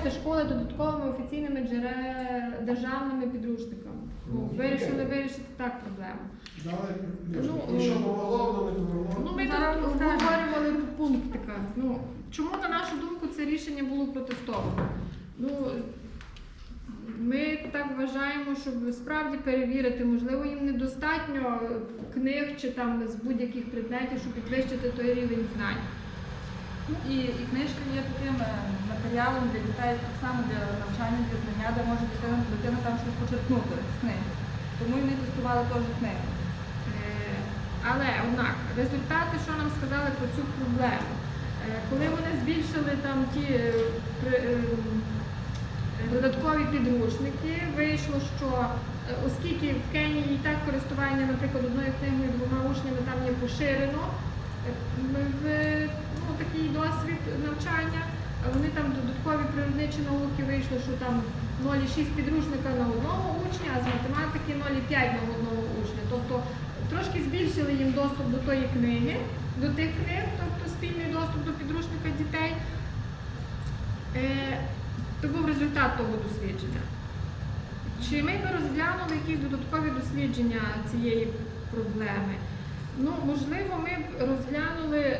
забезпечити школи додатковими офіційними джере- державними підручниками. Ну, Ну, вирішили вирішити так проблему. Дали Ну, і що е, помогло, не допомогло. Ну, ми Зараз тут обговорювали по пунктиках. Ну, чому, на нашу думку, це рішення було протестовано? Ну, ми так вважаємо, щоб справді перевірити, можливо, їм недостатньо книг чи там з будь-яких предметів, щоб підвищити той рівень знань. І, і книжка є таким е, матеріалом для дітей, так само для навчання, для знання, де може дитина, дитина там щось почерпнути з книги. Тому і ми тестували теж книги. Е, Але однак результати, що нам сказали про цю проблему, Е, коли вони збільшили там ті додаткові підручники, вийшло, що оскільки в Кенії і так користування, наприклад, одною книгою двома учнями там є поширено, в ну, такий досвід навчання, вони там додаткові природничі науки вийшло, що там 0,6 підручника на одного учня, а з математики 0,5 на одного учня. Тобто трошки збільшили їм доступ до тої книги, до тих книг, тобто спільний доступ до підручника дітей. Е, то був результат того дослідження. Чи ми би розглянули якісь додаткові дослідження цієї проблеми? Ну, можливо, ми б розглянули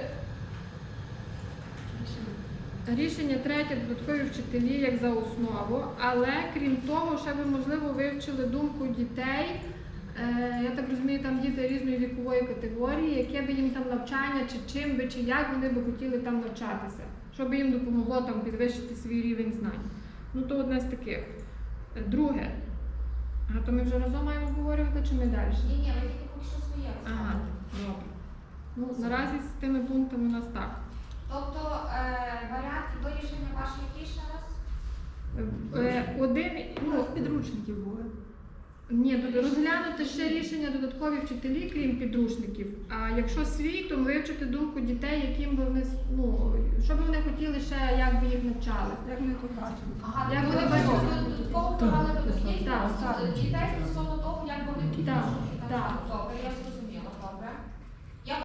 рішення третє додаткові вчителі як за основу, але крім того, ще би можливо вивчили думку дітей. Е, Я так розумію, там діти різної вікової категорії, яке би їм там навчання, чи чим би, чи як вони би хотіли там навчатися, що би їм допомогло там підвищити свій рівень знань. Ну то одне з таких. Друге. А то ми вже разом маємо обговорювати, чи ми далі? Ні, ні, ви тільки поки що своє. Ну, наразі з тими пунктами у нас так. Тобто е, варіант вирішення ваш який ще раз? Е, Один, Ну, підручників були. ні, тут розглянути ще рішення додаткові вчителі, крім підручників. А якщо свій, то вивчити думку дітей, яким би вони, ну, що би вони хотіли ще, як би їх навчали. Як ми тут бачимо. Ага, Як тобто вони ви бачать? додатково провели Так, дітей стосовно того,